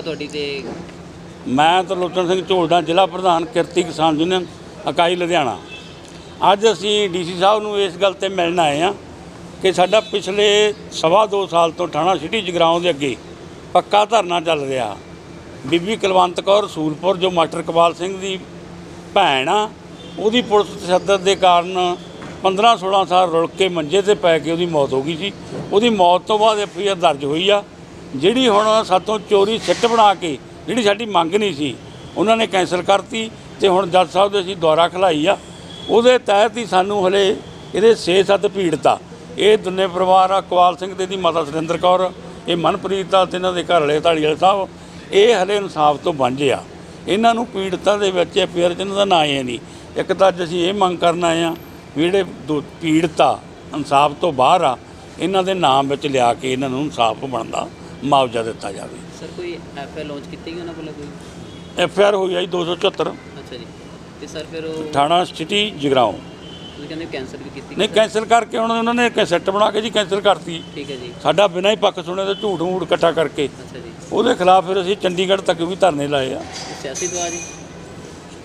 ਲੱਗਦਾ ਤੁਹਾਡੀ ਤੇ? ਮੈਂ ਤਰਲੋਚਨ ਸਿੰਘ ਝੋਲਡਾ ਜ਼ਿਲ੍ਹਾ ਪ੍ਰਧਾਨ ਕਿਰਤੀ ਕਿਸਾਨ ਯੂਨੀਅਨ ਇਕਾਈ ਲੁਧਿਆਣਾ। ਅੱਜ ਅਸੀਂ ਡੀਸੀ ਸਾਹਿਬ ਨੂੰ ਇਸ ਗੱਲ ਤੇ ਮਿਲਣ ਆਏ ਆ ਕਿ ਸਾਡਾ ਪਿਛਲੇ ਸਵਾ ਦੋ ਸਾਲ ਤੋਂ ਥਾਣਾ ਸਿਟੀ ਜਗਰਾਉਂ ਦੇ ਅੱਗੇ ਪੱਕਾ ਧਰਨਾ ਚੱਲ ਰਿਹਾ। ਬੀਬੀ ਕੁਲਵੰਤ ਕੌਰ ਸੂਲਪੁਰ, ਜੋ ਮਾਸਟਰ ਕਪਾਲ ਸਿੰਘ ਦੀ ਭੈਣ ਆ, ਉਹਦੀ ਪੁਲਿਸ ਤਸ਼ੱਦਦ ਦੇ ਕਾਰਨ 15 16 ਸਾਲ ਰੁਲ ਕੇ ਮੰਜੇ ਤੇ ਪੈ ਕੇ ਉਹਦੀ ਮੌਤ ਹੋ ਗਈ ਸੀ। ਉਹਦੀ ਮੌਤ ਤੋਂ ਬਾਅਦ ਐਫ ਆਈ ਆਰ ਦਰਜ ਹੋਈ ਆ। ਜਿਹੜੀ ਹੁਣ ਸਾਤੋਂ ਚੋਰੀ ਸਿੱਟ ਬਣਾ ਕੇ, ਜਿਹੜੀ ਸਾਡੀ ਮੰਗ ਨਹੀਂ ਸੀ, ਉਹਨਾਂ ਨੇ ਕੈਂਸਲ ਕਰਤੀ ਤੇ ਹੁਣ ਜੱਜ ਸਾਹਿਬ ਦੇ ਅਸੀਂ ਦੌਰਾ ਖਲਾਈ ਆ। ਉਹਦੇ ਤਹਿਤ ਹੀ ਸਾਨੂੰ ਹਲੇ ਇਹਦੇ 6-7 ਪੀੜਤਾ ਇਹ ਦੁੰਨੇ ਪਰਿਵਾਰ ਆ, ਕਵਾਲ ਸਿੰਘ ਤੇ ਦੀ ਮਾਤਾ ਸੁਰਿੰਦਰ ਕੌਰ, ਇਹ ਮਨਪ੍ਰੀਤ ਆ ਤੇ ਇਹਨਾਂ ਦੇ ਘਰ ਵਾਲੇ ਢਾਲੀ ਵਾਲੇ ਸਾਹਿਬ, ਇਹ ਹਲੇ ਇਨਸਾਫ ਤੋਂ ਵਾਂਝੇ ਆ। ਇਹਨਾਂ ਨੂੰ ਪੀੜਤਾਂ ਦੇ ਵਿੱਚ ਫਿਰ ਇਹਨਾਂ ਦਾ ਨਾਂ ਹੀ ਨਹੀਂ। ਇੱਕ ਤਾਂ ਅੱਜ ਅਸੀਂ ਇਹ ਮੰਗ ਕਰਨ ਆਏ ਆ ਵੀ ਜਿਹੜੇ ਦੋ- ਪੀੜਤਾ ਇਨਸਾਫ ਤੋਂ ਬਾਹਰ ਆ, ਇਹਨਾਂ ਦੇ ਨਾਮ ਵਿੱਚ ਲਿਆ ਕੇ ਇਹਨਾਂ ਨੂੰ ਇਨਸਾਫ ਬਣਦਾ। ਮੁਆਵਜ਼ਾ ਦਿੱਤਾ ਜਾਵੇ। ਸਰ ਕੋਈ ਐਫ ਆਈ ਲਾਂਚ ਕੀਤੀ ਗਈ ਉਹਨਾਂ ਵੱਲੋਂ ਕੋਈ? ਐਫ ਆਰ ਹੋਈ ਜੀ 274 ਅੱਛਾ ਜੀ। ਤੇ ਸਰ ਫਿਰ ਉਹ ਥਾਣਾ ਸਿਟੀ ਜਗਰਾਉਂ। ਤੁਸੀਂ ਕਹਿੰਦੇ ਕੈਂਸਲ ਵੀ ਕੀਤੀ ਨਹੀਂ ਕੈਂਸਲ ਕਰਕੇ ਉਹਨਾਂ ਨੇ ਕੈਸੈਟ ਬਣਾ ਕੇ ਜੀ ਕੈਂਸਲ ਕਰਤੀ। ਠੀਕ ਹੈ ਜੀ। ਸਾਡਾ ਬਿਨਾਂ ਹੀ ਪੱਕ ਸੁਣੇ ਤੇ ਝੂਠ ਮੂਠ ਇਕੱਠਾ ਕਰਕੇ। ਅੱਛਾ ਜੀ। ਉਹਦੇ ਖਿਲਾਫ ਫਿਰ ਅਸੀਂ ਚੰਡੀਗੜ੍ਹ ਤੱਕ ਵੀ ਧਰਨੇ ਲਾਏ ਆ। ਸਿਆਸੀ ਦਵਾ ਜੀ?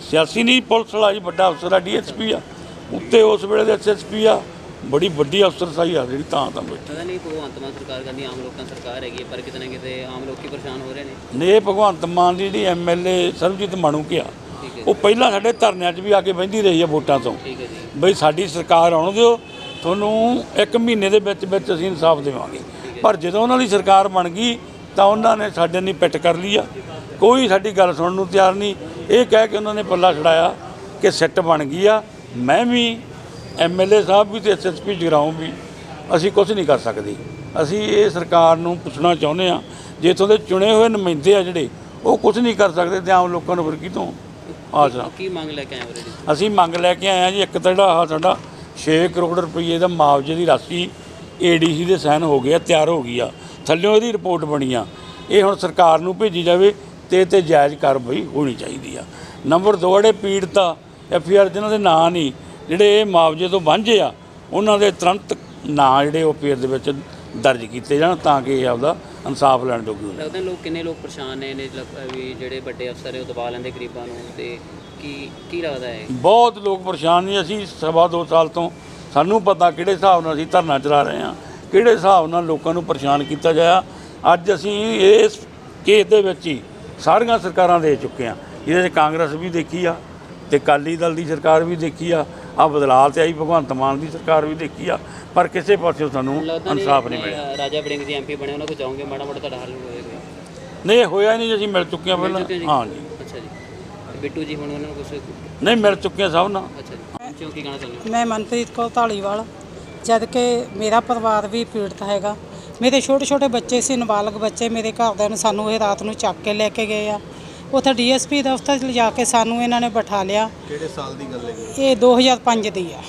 ਸਿਆਸੀ ਨਹੀਂ ਪੁਲਿਸ ਵਾਲਾ ਜੀ ਵੱਡਾ ਅਫਸਰ ਆ ਡੀਐਸਪੀ ਆ। ਉੱਤੇ ਉਸ ਵੇਲੇ ਦੇ ਐਸਐਸਪੀ ਆ। ਬੜੀ ਵੱਡੀ ਅਫਸਰ ਸਾਈ ਆ ਜਿਹੜੀ ਤਾਂ ਤਾਂ ਬੈਠੀ। ਪਤਾ ਨਹੀਂ ਭਗਵੰਤ ਮਾਨ ਸਰਕਾਰ ਕਹਿੰਦੀ ਆਮ ਲੋਕਾਂ ਦੀ ਸਰਕਾਰ ਹੈਗੀ ਹੈ, ਪਰ ਕਿਤੇ ਨਾ ਕਿਤੇ ਆਮ ਲੋਕੀ ਪਰੇਸ਼ਾਨ ਹੋ ਰਹੇ ਨੇ। ਨੇ ਇਹ ਭਗਵੰਤ ਮਾਨ ਦੀ ਜਿਹੜੀ ਐਮਐਲਏ ਸਰਬਜੀਤ ਮਾਣੂਕਿਆ ਠੀਕ ਹੈ ਉਹ ਪਹਿਲਾਂ ਸਾਡੇ ਧਰਨਿਆਂ 'ਚ ਵੀ ਆ ਕੇ ਬਹਿੰਦੀ ਰਹੀ ਆ ਵੋਟਾਂ ਤੋਂ। ਠੀਕ ਹੈ ਜੀ। ਬਈ ਸਾਡੀ ਸਰਕਾਰ ਆਉਣ ਦਿਓ ਤੁਹਾਨੂੰ ਇੱਕ ਮਹੀਨੇ ਦੇ ਵਿੱਚ ਵਿੱਚ ਅਸੀਂ ਇਨਸਾਫ ਦੇਵਾਂਗੇ। ਪਰ ਜਦੋਂ ਉਹਨਾਂ ਦੀ ਸਰਕਾਰ ਬਣ ਗਈ ਤਾਂ ਉਹਨਾਂ ਨੇ ਸਾਡੇ ਨਹੀਂ ਪਿੱਟ ਕਰ ਲਈ ਆ। ਕੋਈ ਸਾਡੀ ਗੱਲ ਸੁਣਨ ਨੂੰ ਤਿਆਰ ਨਹੀਂ। ਇਹ ਕਹਿ ਕੇ ਉਹਨਾਂ ਨੇ ਪੱਲਾ ਛੜਾਇਆ ਕਿ ਸਿੱਟ ਬਣ ਗਈ ਆ। ਮੈਂ ਵੀ ਐਮਐਲਏ ਸਾਹਿਬ ਵੀ ਤੇ ਐਸਐਸਪੀ ਜਗਰਾਉਂ ਵੀ ਅਸੀਂ ਕੁਝ ਨਹੀਂ ਕਰ ਸਕਦੇ। ਅਸੀਂ ਇਹ ਸਰਕਾਰ ਨੂੰ ਪੁੱਛਣਾ ਚਾਹੁੰਦੇ ਆ ਜੇ ਇੱਥੋਂ ਦੇ ਚੁਣੇ ਹੋਏ ਨੁਮਾਇੰਦੇ ਆ ਜਿਹੜੇ ਉਹ ਕੁਝ ਨਹੀਂ ਕਰ ਸਕਦੇ ਤੇ ਆਮ ਲੋਕਾਂ ਨੂੰ ਫਿਰ ਕਿਤੋਂ ਆਸਰਾ ਕੀ ਮੰਗ ਲੈ ਕੇ ਆਏ ਹੋ ਅਸੀਂ ਮੰਗ ਲੈ ਕੇ ਆਏ ਹਾਂ ਜੀ ਇੱਕ ਤਾਂ ਜਿਹੜਾ ਆਹ ਸਾਡਾ 6 ਕਰੋੜ ਰੁਪਏ ਦਾ ਮੁਆਵਜ਼ੇ ਦੀ ਰਾਸ਼ੀ ਏਡੀਸੀ ਦੇ ਸਾਈਨ ਹੋ ਗਿਆ ਤਿਆਰ ਹੋ ਗਈ ਆ। ਥੱਲਿਓਂ ਇਹਦੀ ਰਿਪੋਰਟ ਬਣੀ ਆ। ਇਹ ਹੁਣ ਸਰਕਾਰ ਨੂੰ ਭੇਜੀ ਜਾਵੇ ਤੇ ਤੇ ਜਾਇਜ਼ ਕਾਰਵਾਈ ਹੋਣੀ ਚਾਹੀਦੀ ਆ। ਨੰਬਰ 2 ਜਿਹੜੇ ਪੀੜਤਾ ਐਫ ਆਰ ਜਿਨ੍ਹਾਂ ਦੇ ਨਾਂ ਨਹੀਂ ਜਿਹੜੇ ਇਹ ਮੁਆਵਜ਼ੇ ਤੋਂ ਵਾਂਝੇ ਆ ਉਹਨਾਂ ਦੇ ਤੁਰੰਤ ਨਾਂ ਜਿਹੜੇ ਉਹ ਪੇਰ ਦੇ ਵਿੱਚ ਦਰਜ ਕੀਤੇ ਜਾਣ ਤਾਂ ਕਿ ਇਹ ਆਪਦਾ ਇਨਸਾਫ ਲੈਣ ਜੋਗੇ ਹੋਣ। ਲੱਗਦਾ ਲੋਕ ਕਿੰਨੇ ਲੋਕ ਪਰੇਸ਼ਾਨ ਨੇ ਨੇ ਵੀ ਜਿਹੜੇ ਵੱਡੇ ਅਫਸਰ ਨੇ ਉਹ ਦਬਾ ਲੈਂਦੇ ਗਰੀਬਾਂ ਨੂੰ ਤੇ ਕੀ ਕੀ ਲੱਗਦਾ ਹੈ? ਬਹੁਤ ਲੋਕ ਪਰੇਸ਼ਾਨ ਨੇ ਅਸੀਂ ਸਵਾ ਦੋ ਸਾਲ ਤੋਂ ਸਾਨੂੰ ਪਤਾ ਕਿਹੜੇ ਹਿਸਾਬ ਨਾਲ ਅਸੀਂ ਧਰਨਾ ਚਲਾ ਰਹੇ ਹਾਂ ਕਿਹੜੇ ਹਿਸਾਬ ਨਾਲ ਲੋਕਾਂ ਨੂੰ ਪਰੇਸ਼ਾਨ ਕੀਤਾ ਜਾਇਆ। ਅੱਜ ਅਸੀਂ ਇਸ ਕੇਸ ਦੇ ਵਿੱਚ ਹੀ ਸਾਰੀਆਂ ਸਰਕਾਰਾਂ ਦੇ ਚੁੱਕੇ ਹਾਂ ਇਹਦੇ 'ਚ ਕਾਂਗਰਸ ਵੀ ਦੇਖੀ ਆ ਤੇ ਅਕਾਲੀ ਦਲ ਦੀ ਸਰਕਾਰ ਵੀ ਦੇਖੀ ਆ। ਆ ਬਦਲਾਅ ਤੇ ਆਈ ਭਗਵੰਤ ਮਾਨ ਦੀ ਸਰਕਾਰ ਵੀ ਦੇਖੀ ਆ ਪਰ ਕਿਸੇ ਪਾਸਿਓਂ ਸਾਨੂੰ ਇਨਸਾਫ ਨਹੀਂ ਮਿਲਿਆ। ਰਾਜਾ ਬੜਿੰਗ ਦੀ ਐਮਪੀ ਬਣੇ ਉਹਨਾਂ ਕੋਲ ਜਾਓਗੇ ਮਾੜਾ ਮੋਟਾ ਤੁਹਾਡਾ ਹੱਲ ਹੋਏਗਾ। ਨਹੀਂ ਹੋਇਆ ਨਹੀਂ ਜੀ, ਅਸੀਂ ਮਿਲ ਚੁੱਕੇ ਹਾਂ ਪਹਿਲਾਂ? ਹਾਂ ਜੀ। ਅੱਛਾ ਜੀ। ਬਿੱਟੂ ਜੀ ਹੁਣ ਉਹਨਾਂ ਨੂੰ ਕੁਝ ਨਹੀਂ ਮਿਲ ਚੁੱਕੇ ਸਭ ਨਾਲ। ਅੱਛਾ ਜੀ। ਕਿਉਂ ਕੀ ਕਹਿਣਾ ਚਾਹੁੰਦੇ ਹੋ? ਮੈਂ ਮਨਪ੍ਰੀਤ ਕੌਰ ਢਾਲੀਵਾਲ ਜਦ ਕਿ ਮੇਰਾ ਪਰਿਵਾਰ ਵੀ ਪੀੜਤ ਹੈਗਾ। ਮੇਰੇ ਛੋਟੇ ਛੋਟੇ ਬੱਚੇ ਸੀ ਨਾਬਾਲਗ ਬੱਚੇ ਮੇਰੇ ਘਰਦਿਆਂ ਨੇ ਸਾਨੂੰ ਇਹ ਰਾਤ ਨੂੰ ਚੱਕ ਕੇ ਲੈ ਕੇ ਗਏ ਆ। ਉੱਥੇ ਡੀਐਸਪੀ ਦਫ਼ਤਰ ਲਿਜਾ ਕੇ ਸਾਨੂੰ ਇਹਨਾਂ ਨੇ ਬਿਠਾ ਲਿਆ। ਕਿਹੜੇ ਸਾਲ ਦੀ ਗੱਲ ਹੈ ਇਹ 2005 ਦੀ ਆ।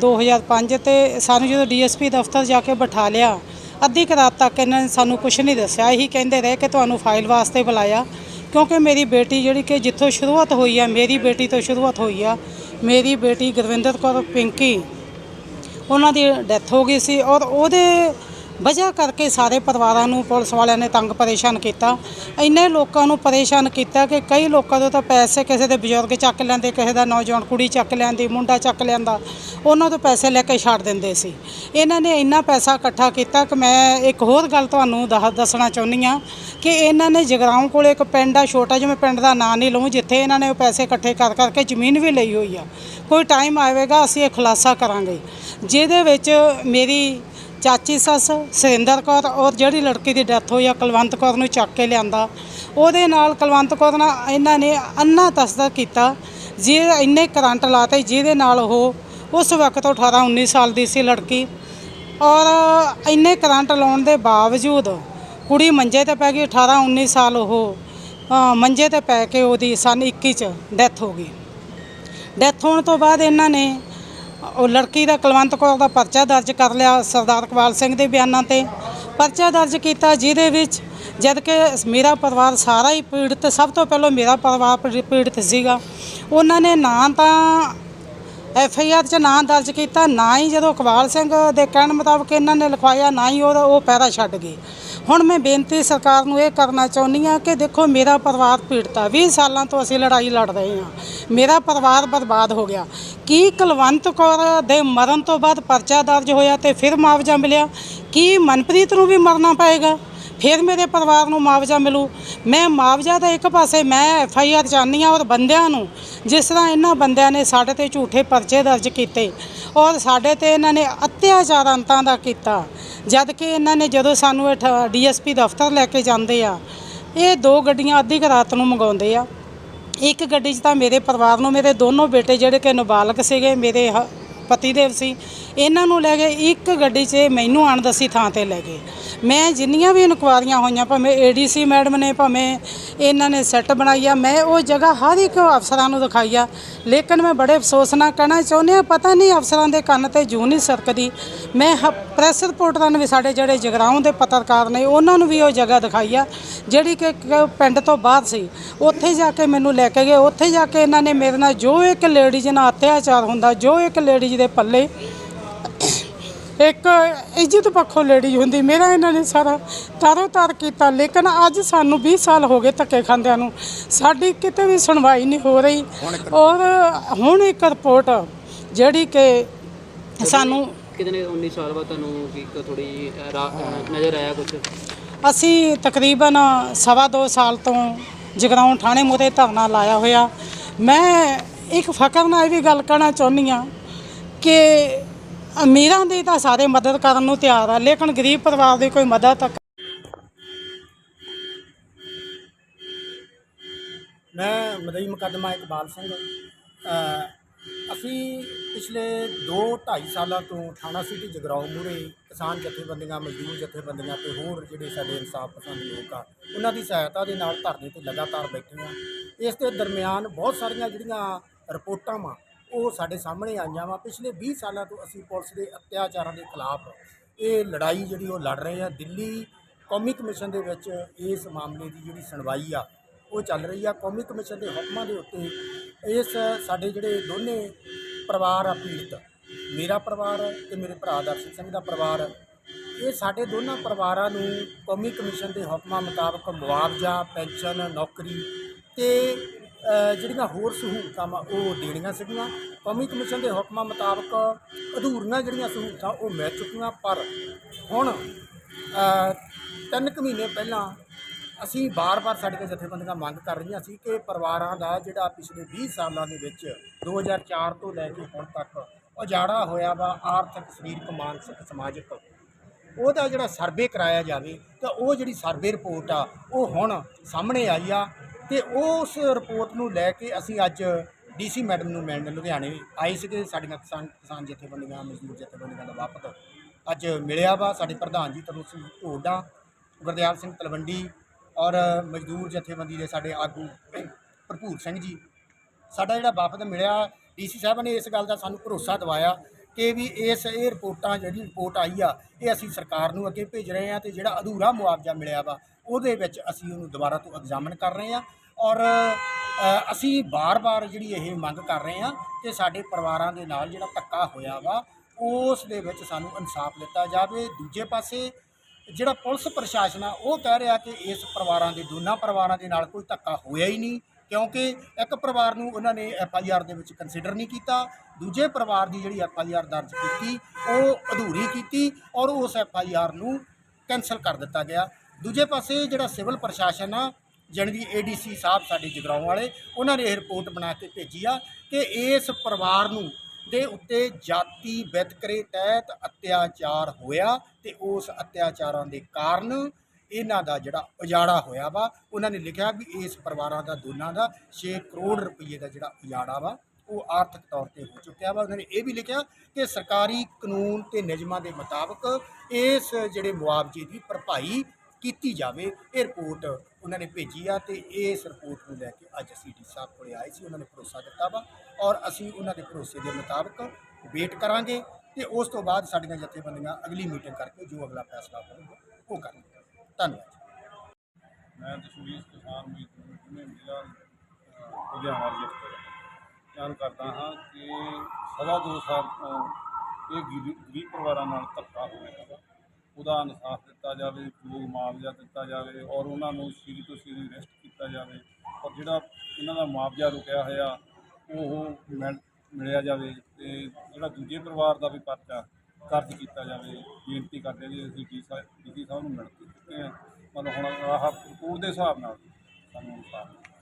2005 ਤੇ ਸਾਨੂੰ ਜਦੋਂ ਡੀਐਸਪੀ ਦਫ਼ਤਰ ਜਾ ਕੇ ਬਿਠਾ ਲਿਆ ਅੱਧੀ ਰਾਤ ਤੱਕ ਇਹਨਾਂ ਨੇ ਸਾਨੂੰ ਕੁਝ ਨਹੀਂ ਦੱਸਿਆ। ਇਹੀ ਕਹਿੰਦੇ ਰਹੇ ਕਿ ਤੁਹਾਨੂੰ ਫਾਈਲ ਵਾਸਤੇ ਬੁਲਾਇਆ ਕਿਉਂਕਿ ਮੇਰੀ ਬੇਟੀ ਜਿਹੜੀ ਕਿ ਜਿੱਥੋਂ ਸ਼ੁਰੂਆਤ ਹੋਈ ਆ ਮੇਰੀ ਬੇਟੀ ਤੋਂ ਸ਼ੁਰੂਆਤ ਹੋਈ ਆ ਮੇਰੀ ਬੇਟੀ ਗੁਰਵਿੰਦਰ ਕੌਰ ਪਿੰਕੀ ਉਹਨਾਂ ਦੀ ਡੈਥ ਹੋ ਗਈ ਸੀ ਔਰ ਉਹਦੇ ਵਜ੍ਹਾ ਕਰਕੇ ਸਾਰੇ ਪਰਿਵਾਰਾਂ ਨੂੰ, ਪੁਲਿਸ ਵਾਲਿਆਂ ਨੇ ਤੰਗ ਪਰੇਸ਼ਾਨ ਕੀਤਾ। ਇੰਨੇ ਲੋਕਾਂ ਨੂੰ ਪਰੇਸ਼ਾਨ ਕੀਤਾ ਕਿ ਕਈ ਲੋਕਾਂ ਤੋਂ ਤਾਂ ਪੈਸੇ ਕਿਸੇ ਦੇ ਬਜ਼ੁਰਗ ਚੱਕ ਲੈਂਦੇ, ਕਿਸੇ ਦਾ ਨੌਜਵਾਨ ਕੁੜੀ ਚੱਕ ਲੈਂਦੀ, ਮੁੰਡਾ ਚੱਕ ਲੈਂਦਾ, ਉਹਨਾਂ ਤੋਂ ਪੈਸੇ ਲੈ ਕੇ ਛੱਡ ਦਿੰਦੇ ਸੀ। ਇਹਨਾਂ ਨੇ ਇੰਨਾ ਪੈਸਾ ਇਕੱਠਾ ਕੀਤਾ ਕਿ ਮੈਂ ਇੱਕ ਹੋਰ ਗੱਲ ਤੁਹਾਨੂੰ ਦੱਸ, ਦੱਸਣਾ ਚਾਹੁੰਦੀ ਆ ਕਿ ਇਹਨਾਂ ਨੇ ਜਗਰਾਉਂ ਕੋਲੇ ਇੱਕ ਪਿੰਡ ਆ, ਛੋਟਾ ਜਿਹਾ ਮੈਂ ਪਿੰਡ ਦਾ ਨਾਂ ਨਹੀਂ ਲਵਾਂ ਜਿੱਥੇ ਇਹਨਾਂ ਨੇ ਉਹ ਪੈਸੇ ਇਕੱਠੇ ਕਰ, ਕਰਕੇ ਜ਼ਮੀਨ ਵੀ ਲਈ ਹੋਈ ਆ। ਕੋਈ ਟਾਈਮ ਆਵੇਗਾ, ਅਸੀਂ ਇਹ ਖੁਲਾਸਾ ਕਰਾਂਗੇ। ਜਿਹਦੇ ਵਿੱਚ ਮੇਰੀ ਚਾਚੀ ਸੱਸ ਸੁਰਿੰਦਰ ਕੌਰ ਔਰ ਜਿਹੜੀ ਲੜਕੀ ਦੀ ਡੈਥ ਹੋਈ ਆ, ਕੁਲਵੰਤ ਕੌਰ ਨੂੰ ਚੱਕ ਕੇ ਲਿਆਂਦਾ। ਉਹਦੇ ਨਾਲ ਕੁਲਵੰਤ ਕੌਰ ਨਾਲ ਇਹਨਾਂ ਨੇ ਅੰਨਾ ਤਸਦਾ ਕੀਤਾ। ਜੇ ਇੰਨੇ ਕਰੰਟ ਲਾਤੇ, ਜਿਹਦੇ ਨਾਲ ਉਹ ਉਸ ਵਕਤ ਉਹ 18 19 ਸਾਲ ਦੀ ਸੀ ਲੜਕੀ। ਔਰ ਇੰਨੇ ਕਰੰਟ ਲਾਉਣ ਦੇ ਬਾਵਜੂਦ ਕੁੜੀ ਮੰਜੇ ਤੇ ਪੈ ਗਈ 18 19 ਸਾਲ ਉਹ ਮੰਜੇ ਤੇ ਪੈ ਕੇ ਉਹਦੀ ਸਨ 21 ਚ ਡੈਥ ਹੋ ਗਈ। ਡੈਥ ਹੋਣ ਤੋਂ ਬਾਅਦ ਇਹਨਾਂ ਨੇ ਉਹ ਲੜਕੀ ਦਾ ਕੁਲਵੰਤ ਕੌਰ ਦਾ ਪਰਚਾ ਦਰਜ ਕਰ ਲਿਆ ਸਰਦਾਰ ਕਵਾਲ ਸਿੰਘ ਦੇ ਬਿਆਨਾਂ ਤੇ। ਪਰਚਾ ਦਰਜ ਕੀਤਾ ਜਿਹਦੇ ਵਿੱਚ ਜਦ ਕਿ ਮੇਰਾ ਪਰਿਵਾਰ ਸਾਰਾ ਹੀ ਪੀੜਤ, ਸਭ ਤੋਂ ਪਹਿਲਾਂ ਮੇਰਾ ਪਰਿਵਾਰ ਪੀ- ਪੀੜਤ ਸੀਗਾ। ਉਹਨਾਂ ਨੇ ਨਾ ਤਾਂ ਐਫ ਆਈ ਆਰ 'ਚ ਨਾਂ ਦਰਜ ਕੀਤਾ, ਨਾ ਹੀ ਜਦੋਂ ਕਵਾਲ ਸਿੰਘ ਦੇ ਕਹਿਣ ਮੁਤਾਬਕ ਇਹਨਾਂ ਨੇ ਲਿਖਵਾਇਆ, ਨਾ ਹੀ ਉਹਦਾ ਉਹ ਪੈਰਾ ਛੱਡ ਗਏ। ਹੁਣ ਮੈਂ ਬੇਨਤੀ ਸਰਕਾਰ ਨੂੰ ਇਹ ਕਰਨਾ ਚਾਹੁੰਦੀ ਆ ਕਿ ਦੇਖੋ ਮੇਰਾ ਪਰਿਵਾਰ ਪੀੜਤ ਆ 20 ਸਾਲਾਂ ਤੋਂ ਅਸੀਂ ਲੜਾਈ ਲੜ ਰਹੇ ਹਾਂ। ਮੇਰਾ ਪਰਿਵਾਰ ਬਰਬਾਦ ਹੋ ਗਿਆ। ਕੀ ਕੁਲਵੰਤ ਕੌਰ ਦੇ ਮਰਨ ਤੋਂ ਬਾਅਦ ਪਰਚਾ ਦਰਜ ਹੋਇਆ ਤੇ ਫਿਰ ਮੁਆਵਜ਼ਾ ਮਿਲਿਆ? ਕੀ ਮਨਪ੍ਰੀਤ ਨੂੰ ਵੀ ਮਰਨਾ ਪਏਗਾ? ਫਿਰ ਮੇਰੇ ਪਰਿਵਾਰ ਨੂੰ ਮੁਆਵਜ਼ਾ ਮਿਲੂ? ਮੈਂ ਮੁਆਵਜ਼ਾ ਦਾ ਇੱਕ ਪਾਸੇ ਮੈਂ ਐਫ ਆਈ ਆਰ ਚਾਹੁੰਦੀ ਹਾਂ ਔਰ ਬੰਦਿਆਂ ਨੂੰ, ਜਿਸ ਤਰ੍ਹਾਂ ਇਹਨਾਂ ਬੰਦਿਆਂ ਨੇ ਸਾਡੇ ਤੇ ਝੂਠੇ ਪਰਚੇ ਦਰਜ ਕੀਤੇ ਔਰ ਸਾਡੇ ਤੇ ਇਹਨਾਂ ਨੇ ਅਤਿਆਚਾਰ ਅੰਤਾਂ ਦਾ ਕੀਤਾ। ਜਦ ਕਿ ਇਹਨਾਂ ਨੇ ਜਦੋਂ ਸਾਨੂੰ ਇਹ ਡੀਐਸਪੀ ਦਫ਼ਤਰ ਲੈ ਕੇ ਜਾਂਦੇ ਆ, ਇਹ ਦੋ ਗੱਡੀਆਂ ਅੱਧੀ ਕੁ ਰਾਤ ਨੂੰ ਮੰਗਾਉਂਦੇ ਆ। ਇੱਕ ਗੱਡੀ 'ਚ ਤਾਂ ਮੇਰੇ ਪਰਿਵਾਰ ਨੂੰ, ਮੇਰੇ ਦੋਨੋਂ ਬੇਟੇ ਜਿਹੜੇ ਕਿ ਨਾਬਾਲਗ ਸੀਗੇ, ਮੇਰੇ ਹ- ਪਤੀ ਦੇਵ ਸੀ ਇਹਨਾਂ ਨੂੰ ਲੈ ਗਏ ਇੱਕ ਗੱਡੀ 'ਚ ਮੈਨੂੰ ਅਣਦਸੀ ਥਾਂ ਤੇ ਲੈ ਗਏ। ਮੈਂ ਜਿੰਨੀਆਂ ਵੀ ਇਨਕੁਆਰੀਆਂ ਹੋਈਆਂ, ਭਾਵੇਂ ਏਡੀਸੀ ਮੈਡਮ ਨੇ, ਭਾਵੇਂ ਇਹਨਾਂ ਨੇ ਸੈੱਟ ਬਣਾਈ ਆ ਮੈਂ ਉਹ ਜਗ੍ਹਾ ਹਰ ਇੱਕ ਅਫਸਰਾਂ ਨੂੰ ਦਿਖਾਈਆ ਲੇਕਿਨ ਮੈਂ ਬੜੇ ਅਫਸੋਸ ਨਾਲ ਕਹਿਣਾ ਚਾਹੁੰਦੀ ਹਾਂ, ਪਤਾ ਨਹੀਂ ਅਫਸਰਾਂ ਦੇ ਕੰਨ ਤੇ ਜੂ ਨਹੀਂ ਸਰਕਦੀ। ਮੈਂ ਹ- ਪ੍ਰੈਸ ਰਿਪੋਰਟਰਾਂ ਨੂੰ ਵੀ ਸਾਡੇ ਜਿਹੜੇ ਜਗਰਾਉਂ ਦੇ ਪੱਤਰਕਾਰ ਨੇ, ਉਹਨਾਂ ਨੂੰ ਵੀ ਉਹ ਜਗ੍ਹਾ ਦਿਖਾਈ ਆ, ਜਿਹੜੀ ਕਿ ਪਿੰਡ ਤੋਂ ਬਾਅਦ ਸੀ। ਉੱਥੇ ਜਾ ਕੇ ਮੈਨੂੰ ਲੈ ਕੇ ਗਏ, ਉੱਥੇ ਜਾ ਕੇ ਇਹਨਾਂ ਨੇ ਮੇਰੇ ਨਾਲ ਜੋ ਇੱਕ ਲੇਡੀਜ਼ ਨਾਲ ਅਤਿਆਚਾਰ ਹੁੰਦਾ, ਜੋ ਇੱਕ ਲੇਡੀਜ਼ ਦੇ ਪੱਲੇ ਇੱਕ ਇੱਜ਼ਤ ਪੱਖੋਂ ਲੇਡੀ ਹੁੰਦੀ ਮੇਰਾ ਇਹਨਾਂ ਨੇ ਸਾਰਾ ਤਾਰੋ ਤਾਰ ਕੀਤਾ ਲੇਕਿਨ ਅੱਜ ਸਾਨੂੰ 20 ਸਾਲ ਹੋ ਗਏ ਧੱਕੇ ਖਾਂਦਿਆਂ ਨੂੰ ਸਾਡੀ ਕਿਤੇ ਵੀ ਸੁਣਵਾਈ ਨਹੀਂ ਹੋ ਰਹੀ। ਔਰ ਹੁਣ ਇੱਕ ਰਿਪੋਰਟ ਜਿਹੜੀ ਕਿ ਸਾਨੂੰ ਕਿਤਨੇ 19 ਸਾਲ ਬਾਅਦ ਤੁਹਾਨੂੰ ਕੀ ਥੋੜੀ ਨਜ਼ਰ ਆਇਆ ਕੁਝ ਅਸੀਂ ਤਕਰੀਬਨ ਸਵਾ ਦੋ ਸਾਲ ਤੋਂ ਜਗਰਾਉਂ ਥਾਣੇ ਮੂਹਰੇ ਧਰਨਾ ਲਾਇਆ ਹੋਇਆ। ਮੈਂ ਇੱਕ ਫਕਰ ਨਾਲ ਇਹ ਵੀ ਗੱਲ ਕਹਿਣਾ ਚਾਹੁੰਦੀ ਆ ਕਿ ਅਮੀਰਾਂ ਦੀ ਤਾਂ ਸਾਰੇ ਮਦਦ ਕਰਨ ਨੂੰ ਤਿਆਰ ਆ ਲੇਕਿਨ ਗਰੀਬ ਪਰਿਵਾਰ ਦੀ ਕੋਈ ਮਦਦ ਤੱਕ ਮੈਂ ਮਦਈ ਮੁਕੱਦਮਾ ਇਕਬਾਲ ਸਿੰਘ। ਅ, ਅਸੀਂ ਪਿਛਲੇ 2-2.5 ਸਾਲਾਂ ਤੋਂ ਥਾਣਾ ਸਿਟੀ ਜਗਰਾਉਂ ਮੂਹਰੇ ਕਿਸਾਨ ਜਥੇਬੰਦੀਆਂ ਮਜ਼ਦੂਰ ਜਥੇਬੰਦੀਆਂ ਤੇ ਹੋਰ ਜਿਹੜੇ ਸਾਡੇ ਇਨਸਾਫ ਪਸੰਦ ਲੋਕ ਆ ਉਹਨਾਂ ਦੀ ਸਹਾਇਤਾ ਦੇ ਨਾਲ ਧਰਨੇ ਤੇ ਲਗਾਤਾਰ ਬੈਠੇ ਹਾਂ। ਇਸ ਦੇ ਦਰਮਿਆਨ ਬਹੁਤ ਸਾਰੀਆਂ ਜਿਹੜੀਆਂ ਰਿਪੋਰਟਾਂ ਵਾ ਉਹ ਸਾਡੇ ਸਾਹਮਣੇ ਆਈਆਂ ਵਾ। ਪਿਛਲੇ 20 ਸਾਲਾਂ ਤੋਂ ਅਸੀਂ ਪੁਲਿਸ ਦੇ ਅਤਿਆਚਾਰਾਂ ਦੇ ਖਿਲਾਫ ਇਹ ਲੜਾਈ ਜਿਹੜੀ ਉਹ ਲੜ ਰਹੇ ਆ। ਦਿੱਲੀ ਕੌਮੀ ਕਮਿਸ਼ਨ ਦੇ ਵਿੱਚ ਇਸ ਮਾਮਲੇ ਦੀ ਜਿਹੜੀ ਸੁਣਵਾਈ ਆ, ਉਹ ਚੱਲ ਰਹੀ ਆ। ਕੌਮੀ ਕਮਿਸ਼ਨ ਦੇ ਹੁਕਮਾਂ ਦੇ ਉੱਤੇ ਇਸ ਸਾਡੇ ਜਿਹੜੇ ਦੋਨੇ ਪਰਿਵਾਰ ਆ, ਪੀੜਤ, ਮੇਰਾ ਪਰਿਵਾਰ ਤੇ ਮੇਰੇ ਭਰਾ ਦਰਸ਼ਨ ਸਿੰਘ ਦਾ ਪਰਿਵਾਰ, ਇਹ ਸਾਡੇ ਦੋਨਾਂ ਪਰਿਵਾਰਾਂ ਨੂੰ ਕੌਮੀ ਕਮਿਸ਼ਨ ਦੇ ਹੁਕਮਾਂ ਮੁਤਾਬਕ ਮੁਆਵਜ਼ਾ, ਪੈਨਸ਼ਨ, ਨੌਕਰੀ ਤੇ ਜਿਹੜੀਆਂ ਹੋਰ ਸਹੂਲਤਾਂ ਵਾ ਉਹ ਦੇਣੀਆਂ ਸੀਗੀਆਂ। ਕੌਮੀ ਕਮਿਸ਼ਨ ਦੇ ਹੁਕਮਾਂ ਮੁਤਾਬਕ ਅਧੂਰੀਆਂ ਜਿਹੜੀਆਂ ਸਹੂਲਤਾਂ ਉਹ ਮਿਲ ਚੁੱਕੀਆਂ, ਪਰ ਹੁਣ ਤਿੰਨ ਕੁ ਮਹੀਨੇ ਪਹਿਲਾਂ ਅਸੀਂ ਬਾਰ-ਬਾਰ ਸਾਡੀਆਂ ਜਥੇਬੰਦੀਆਂ ਮੰਗ ਕਰ ਰਹੀਆਂ ਸੀ ਕਿ ਪਰਿਵਾਰਾਂ ਦਾ ਜਿਹੜਾ ਪਿਛਲੇ 20 ਸਾਲਾਂ ਦੇ ਵਿੱਚ 2004 ਤੋਂ ਲੈ ਕੇ ਹੁਣ ਤੱਕ ਉਜਾੜਾ ਹੋਇਆ ਵਾ ਆਰਥਿਕ, ਸਰੀਰਕ, ਮਾਨਸਿਕ, ਸਮਾਜਿਕ, ਉਹਦਾ ਜਿਹੜਾ ਸਰਵੇ ਕਰਾਇਆ ਜਾਵੇ, ਤਾਂ ਉਹ ਜਿਹੜੀ ਸਰਵੇ ਰਿਪੋਰਟ ਆ, ਉਹ ਹੁਣ ਸਾਹਮਣੇ ਆਈ ਆ। ਤੇ ਉਸ ਰਿਪੋਰਟ ਨੂੰ ਲੈ ਕੇ ਅਸੀਂ ਅੱਜ ਡੀਸੀ ਮੈਡਮ ਨੂੰ ਮਿਲਣ ਲੁਧਿਆਣੇ ਆਏ ਸੀਗੇ। ਸਾਡੀਆਂ ਕਿਸਾਨ ਕਿਸਾਨ ਜਥੇਬੰਦੀਆਂ, ਮਜ਼ਦੂਰ ਜਥੇਬੰਦੀਆਂ ਦਾ ਵਫਦ ਅੱਜ ਮਿਲਿਆ ਵਾ ਸਾਡੇ ਪ੍ਰਧਾਨ ਜੀ ਤਰੁਣ ਸਿੰਘ ਢੋਡਾ, ਗੁਰਦਿਆਲ ਸਿੰਘ ਤਲਵੰਡੀ ਔਰ ਮਜ਼ਦੂਰ ਜਥੇਬੰਦੀ ਦੇ ਸਾਡੇ ਆਗੂ ਭਰਪੂਰ ਸਿੰਘ ਜੀ। ਸਾਡਾ ਜਿਹੜਾ ਵਫਦ ਮਿਲਿਆ, ਡੀਸੀ ਸਾਹਿਬ ਨੇ ਇਸ ਗੱਲ ਦਾ ਸਾਨੂੰ ਭਰੋਸਾ ਦਿਵਾਇਆ ਕਿ ਵੀ ਇਸ, ਇਹ ਰਿਪੋਰਟਾਂ ਜਿਹੜੀ ਰਿਪੋਰਟ ਆਈ ਆ, ਇਹ ਅਸੀਂ ਸਰਕਾਰ ਨੂੰ ਅੱਗੇ ਭੇਜ ਰਹੇ ਆ ਤੇ ਜਿਹੜਾ ਅਧੂਰਾ ਮੁਆਵਜ਼ਾ ਮਿਲਿਆ ਵਾ, ਉਹਦੇ ਵਿੱਚ ਅਸੀਂ ਉਹਨੂੰ ਦੁਬਾਰਾ ਤੋਂ ਐਗਜ਼ਾਮਨ ਕਰ ਰਹੇ ਆ ਔਰ ਅਸੀਂ ਬਾਰ-ਬਾਰ ਜਿਹੜੀ ਇਹ ਮੰਗ ਕਰ ਰਹੇ ਆ ਕਿ ਸਾਡੇ ਪਰਿਵਾਰਾਂ ਦੇ ਨਾਲ ਜਿਹੜਾ ਧੱਕਾ ਹੋਇਆ ਵਾ, ਉਸ ਦੇ ਵਿੱਚ ਸਾਨੂੰ ਇਨਸਾਫ ਦਿੱਤਾ ਜਾਵੇ। ਦੂਜੇ ਪਾਸੇ ਜਿਹੜਾ ਪੁਲਿਸ ਪ੍ਰਸ਼ਾਸਨ ਆ, ਉਹ ਕਹਿ ਰਿਹਾ ਕਿ ਇਸ ਪਰਿਵਾਰਾਂ ਦੇ, ਦੋਨਾਂ ਪਰਿਵਾਰਾਂ ਦੇ ਨਾਲ ਕੋਈ ਧੱਕਾ ਹੋਇਆ ਹੀ ਨਹੀਂ। ਕਿਉਂਕਿ ਇੱਕ ਪਰਿਵਾਰ ਨੂੰ ਉਹਨਾਂ ਨੇ ਐਫ ਆਈ ਆਰ ਦੇ ਵਿੱਚ ਕੰਸੀਡਰ ਨਹੀਂ ਕੀਤਾ, ਦੂਜੇ ਪਰਿਵਾਰ ਦੀ ਜਿਹੜੀ ਐਫ ਆਈ ਆਰ ਦਰਜ ਕੀਤੀ, ਉਹ ਅਧੂਰੀ ਕੀਤੀ ਔਰ ਉਸ ਐਫ ਆਈ ਆਰ ਨੂੰ ਕੈਨਸਲ ਕਰ ਦਿੱਤਾ ਗਿਆ। ਦੂਜੇ ਪਾਸੇ ਜਿਹੜਾ ਸਿਵਲ ਪ੍ਰਸ਼ਾਸਨ ਆ, ਜਾਣੀ ਦੀ ਏਡੀਸੀ ਸਾਹਿਬ ਸਾਡੇ ਜਗਰਾਉਂ ਵਾਲੇ, ਉਹਨਾਂ ਨੇ ਇਹ ਰਿਪੋਰਟ ਬਣਾ ਕੇ ਭੇਜੀ ਆ ਕਿ ਇਸ ਪਰਿਵਾਰ ਨੂੰ ਦੇ ਉੱਤੇ ਜਾਤੀ ਵਿਤਕਰੇ ਤਹਿਤ ਅਤਿਆਚਾਰ ਹੋਇਆ ਤੇ ਉਸ ਅਤਿਆਚਾਰਾਂ ਦੇ ਕਾਰਨ ਇਹਨਾਂ ਦਾ ਜਿਹੜਾ ਉਜਾੜਾ ਹੋਇਆ ਵਾ, ਉਹਨਾਂ ਨੇ ਲਿਖਿਆ ਵੀ ਇਸ ਪਰਿਵਾਰਾਂ ਦਾ, ਦੋਨਾਂ ਦਾ 6 ਕਰੋੜ ਰੁਪਏ ਦਾ ਜਿਹੜਾ ਉਜਾੜਾ ਵਾ, ਉਹ ਆਰਥਿਕ ਤੌਰ ਤੇ ਹੋ ਚੁੱਕਿਆ ਵਾ। ਉਹਨਾਂ ਨੇ ਇਹ ਵੀ ਲਿਖਿਆ ਕਿ ਸਰਕਾਰੀ ਕਾਨੂੰਨ ਤੇ ਨਿਯਮਾਂ ਦੇ ਮੁਤਾਬਕ ਇਸ ਜਿਹੜੇ ਮੁਆਵਜ਼ੇ ਦੀ ਭਰਪਾਈ ਕੀਤੀ ਜਾਵੇ, ਇਹ ਰਿਪੋਰਟ ਉਹਨਾਂ ਨੇ ਭੇਜੀ ਆ ਤੇ ਇਸ ਰਿਪੋਰਟ ਨੂੰ ਲੈ ਕੇ ਅੱਜ ਅਸੀਂ ਡੀ ਸਾਹਿਬ ਕੋਲੇ ਆਏ ਸੀ, ਉਹਨਾਂ ਨੇ ਭਰੋਸਾ ਦਿੱਤਾ ਵਾ ਔਰ ਅਸੀਂ ਉਹਨਾਂ ਦੇ ਭਰੋਸੇ ਦੇ ਮੁਤਾਬਕ ਵੇਟ ਕਰਾਂਗੇ ਤੇ ਉਸ ਤੋਂ ਬਾਅਦ ਸਾਡੀਆਂ ਜਥੇਬੰਦੀਆਂ ਅਗਲੀ ਮੀਟਿੰਗ ਕਰਕੇ ਜੋ ਅਗਲਾ ਫੈਸਲਾ ਹੋਊਗਾ, ਉਹ ਕਰਨਗੇ। ਧੰਨਵਾਦ ਮੈਂ ਦਸ਼ਮੇਸ਼ ਕਿਸਾਨ ਮਜ਼ਦੂਰ ਯੂਨੀਅਨ ਜ਼ਿਲ੍ਹਾ ਅ, ਲੁਧਿਆਣਾ ਰਜਿਸਟਰ ਜਾਣ ਕਰਦਾ ਹਾਂ ਕਿ ਸਵਾ ਦੋ ਸਾਲ ਤੋਂ ਇਹ ਗਰੀਬ ਗਰੀਬ ਪਰਿਵਾਰਾਂ ਨਾਲ ਧੱਕਾ ਹੋ ਰਿਹਾ ਹੈ ਉਹਦਾ ਇਨਸਾਫ ਦਿੱਤਾ ਜਾਵੇ ਜੋ ਮੁਆਵਜ਼ਾ ਦਿੱਤਾ ਜਾਵੇ ਔਰ ਉਹਨਾਂ ਨੂੰ ਸ਼ੀਰੀ ਤੋਂ ਸ਼ੀਰੀ ਰੈਸਟ ਕੀਤਾ ਜਾਵੇ ਔਰ ਜਿਹੜਾ ਇਹਨਾਂ ਦਾ ਮੁਆਵਜ਼ਾ ਰੁਕਿਆ ਹੋਇਆ ਉਹ ਮਿਲ ਮਿਲਿਆ ਜਾਵੇ ਤੇ ਜਿਹੜਾ ਦੂਜੇ ਪਰਿਵਾਰ ਦਾ ਵੀ ਪਰਚਾ ਦਰਜ ਕੀਤਾ ਜਾਵੇ ਬੇਨਤੀ ਕਰਦੇ ਜੀ ਅਸੀਂ ਡੀ ਸਾਹਿਬ ਡੀ ਸਾਹਿਬ ਨੂੰ ਮਿਲ ਕੇ ਮਤਲਬ ਹੁਣ ਆਹ ਰਿਪੋਰਟ ਦੇ ਹਿਸਾਬ ਨਾਲ ਸਾਨੂੰ ਇਨਸਾਫ